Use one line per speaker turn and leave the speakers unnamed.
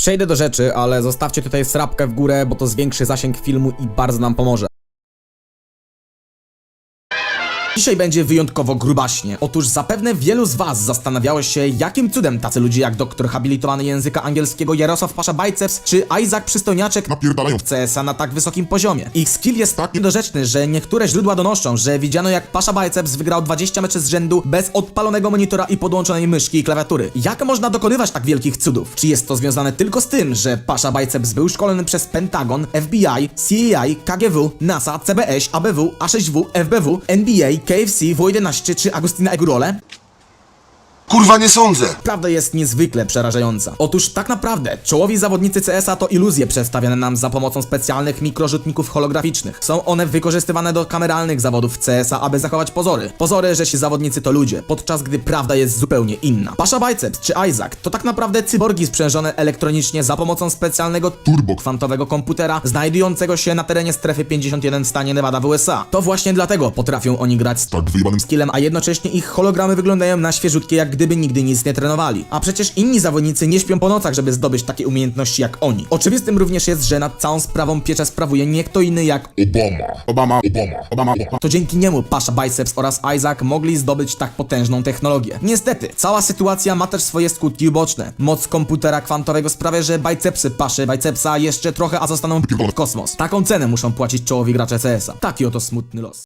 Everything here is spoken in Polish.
Przejdę do rzeczy, ale zostawcie tutaj srapkę w górę, bo to zwiększy zasięg filmu i bardzo nam pomoże. Dzisiaj będzie wyjątkowo grubaśnie. Otóż zapewne wielu z was zastanawiało się, jakim cudem tacy ludzie jak doktor habilitowany języka angielskiego Jarosław Pasza Bajceps czy Isaac Przystojniaczek
Napierdalają
w CS-a na tak wysokim poziomie. Ich skill jest tak niedorzeczny, że niektóre źródła donoszą, że widziano jak Pasza Biceps wygrał 20 meczy z rzędu bez odpalonego monitora i podłączonej myszki i klawiatury. Jak można dokonywać tak wielkich cudów? Czy jest to związane tylko z tym, że Pasza Biceps był szkolony przez Pentagon, FBI, CIA, KGW, NASA, CBS, ABW, A6W, FBW, NBA, KFC, W11 czy Agustina Egurole?
Kurwa nie sądzę!
Prawda jest niezwykle przerażająca. Otóż tak naprawdę czołowi zawodnicy CS-a to iluzje przedstawiane nam za pomocą specjalnych mikrorzutników holograficznych. Są one wykorzystywane do kameralnych zawodów CS-a, aby zachować pozory. Pozory, że ci zawodnicy to ludzie, podczas gdy prawda jest zupełnie inna. Pasza Biceps czy Isaac to tak naprawdę cyborgi sprzężone elektronicznie za pomocą specjalnego
Turbo.
kwantowego komputera znajdującego się na terenie strefy 51 w stanie Nevada w USA. To właśnie dlatego potrafią oni grać z
Tak wyjebanym
skillem, a jednocześnie ich hologramy wyglądają na świeżutkie, jak gdyby nigdy nic nie trenowali. A przecież inni zawodnicy nie śpią po nocach, żeby zdobyć takie umiejętności jak oni. Oczywistym również jest, że nad całą sprawą pieczę sprawuje nie kto inny jak
Obama. Obama. Obama. Obama. Obama.
to dzięki niemu Pasha Biceps oraz Isaac mogli zdobyć tak potężną technologię. Niestety, cała sytuacja ma też swoje skutki uboczne. Moc komputera kwantowego sprawia, że bicepsy Paszy Bicepsa jeszcze trochę, a zostaną w kosmos. Taką cenę muszą płacić czołowi gracze CS-a. Taki oto smutny los.